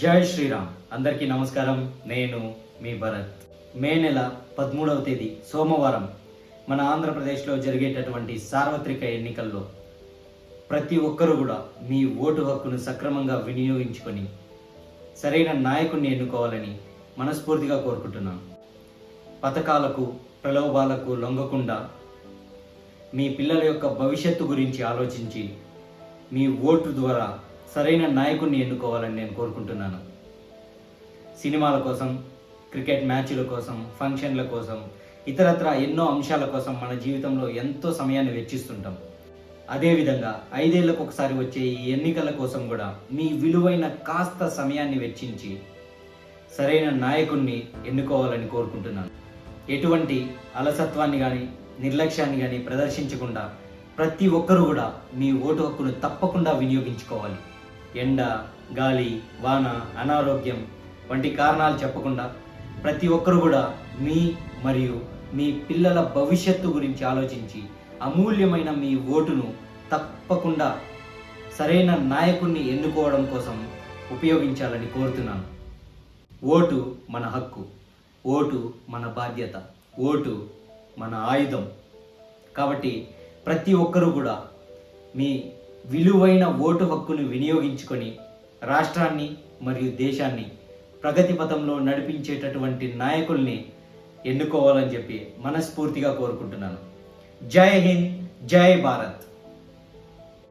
జై శ్రీరామ్. అందరికీ నమస్కారం. నేను మీ భరత్. మే నెల పదమూడవ తేదీ సోమవారం మన ఆంధ్రప్రదేశ్లో జరిగేటటువంటి సార్వత్రిక ఎన్నికల్లో ప్రతి ఒక్కరూ కూడా మీ ఓటు హక్కును సక్రమంగా వినియోగించుకొని సరైన నాయకుడిని ఎన్నుకోవాలని మనస్ఫూర్తిగా కోరుకుంటున్నాను. పథకాలకు ప్రలోభాలకు లొంగకుండా మీ పిల్లల యొక్క భవిష్యత్తు గురించి ఆలోచించి మీ ఓటు ద్వారా సరైన నాయకుడిని ఎన్నుకోవాలని నేను కోరుకుంటున్నాను. సినిమాల కోసం క్రికెట్ మ్యాచ్ల కోసం ఫంక్షన్ల కోసం ఇతరత్ర ఎన్నో అంశాల కోసం మన జీవితంలో ఎంతో సమయాన్ని వెచ్చిస్తుంటాం. అదేవిధంగా ఐదేళ్ళకు ఒకసారి వచ్చే ఈ ఎన్నికల కోసం కూడా మీ విలువైన కాస్త సమయాన్ని వెచ్చించి సరైన నాయకుణ్ణి ఎన్నుకోవాలని కోరుకుంటున్నాను. ఎటువంటి అలసత్వాన్ని కానీ నిర్లక్ష్యాన్ని కానీ ప్రదర్శించకుండా ప్రతి ఒక్కరూ కూడా మీ ఓటు హక్కును తప్పకుండా వినియోగించుకోవాలి. ఎండ గాలి వాన అనారోగ్యం వంటి కారణాలు చెప్పకుండా ప్రతి ఒక్కరు కూడా మీ మరియు మీ పిల్లల భవిష్యత్తు గురించి ఆలోచించి అమూల్యమైన మీ ఓటును తప్పకుండా సరైన నాయకుణ్ణి ఎన్నుకోవడం కోసం ఉపయోగించాలని కోరుతున్నాను. ఓటు మన హక్కు ఓటు మన బాధ్యత ఓటు మన ఆయుధం. కాబట్టి ప్రతి ఒక్కరూ కూడా మీ విలువైన ఓటు హక్కును వినియోగించుకొని రాష్ట్రాన్ని మరియు దేశాన్ని ప్రగతి పథంలో నడిపించేటటువంటి నాయకుల్ని ఎన్నుకోవాలని చెప్పి మనస్ఫూర్తిగా కోరుకుంటున్నాను. జై హింద్ జై భారత్.